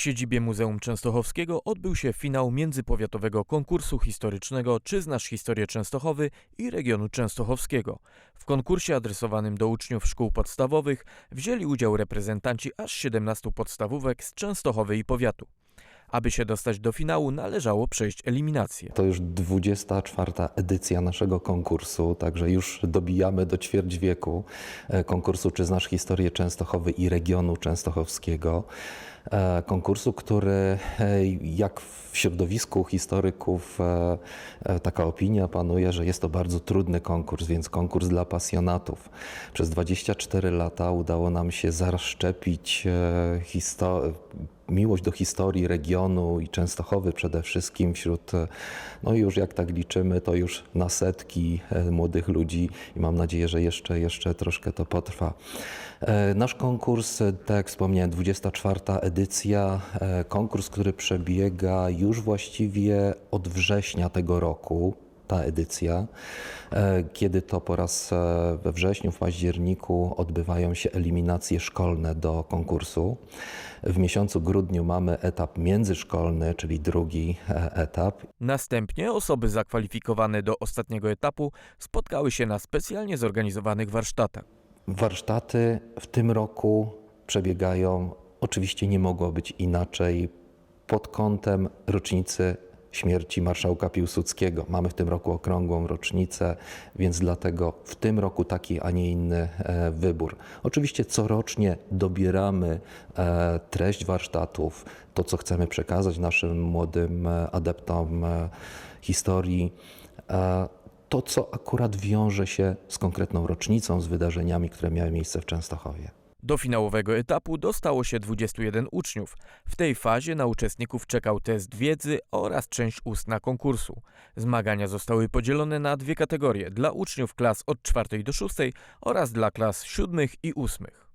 siedzibie Muzeum Częstochowskiego odbył się finał międzypowiatowego konkursu historycznego Czy znasz historię Częstochowy i regionu częstochowskiego. W konkursie adresowanym do uczniów szkół podstawowych wzięli udział reprezentanci aż 17 podstawówek z Częstochowy i powiatu. Aby się dostać do finału, należało przejść eliminację. To już 24 edycja naszego konkursu, także już dobijamy do ćwierć wieku e, konkursu Czy znasz historię Częstochowy i regionu częstochowskiego. E, Konkursu, który e, jak w środowisku historyków e, taka opinia panuje, że jest to bardzo trudny konkurs, więc konkurs dla pasjonatów. Przez 24 lata udało nam się zaszczepić e, histo- miłość do historii regionu i Częstochowy przede wszystkim wśród, no już jak tak liczymy, to już na setki młodych ludzi i mam nadzieję, że jeszcze, jeszcze troszkę to potrwa. Nasz konkurs, tak jak wspomniałem, 24 edycja, e, konkurs, który przebiega już właściwie od września tego roku, ta edycja, e, kiedy to po raz e, we wrześniu, w październiku odbywają się eliminacje szkolne do konkursu. W miesiącu grudniu mamy etap międzyszkolny, czyli drugi etap. Następnie osoby zakwalifikowane do ostatniego etapu spotkały się na specjalnie zorganizowanych warsztatach. Warsztaty w tym roku przebiegają, oczywiście nie mogło być inaczej, pod kątem rocznicy śmierci marszałka Piłsudskiego. Mamy w tym roku okrągłą rocznicę, więc dlatego w tym roku taki, a nie inny e, wybór. Oczywiście corocznie dobieramy e, treść warsztatów, to co chcemy przekazać naszym młodym e, adeptom historii. To, co akurat wiąże się z konkretną rocznicą, z wydarzeniami, które miały miejsce w Częstochowie. Do finałowego etapu dostało się 21 uczniów. W tej fazie na uczestników czekał test wiedzy oraz część ustna konkursu. Zmagania zostały podzielone na dwie kategorie: dla uczniów klas od 4 do 6 oraz dla klas 7 i 8.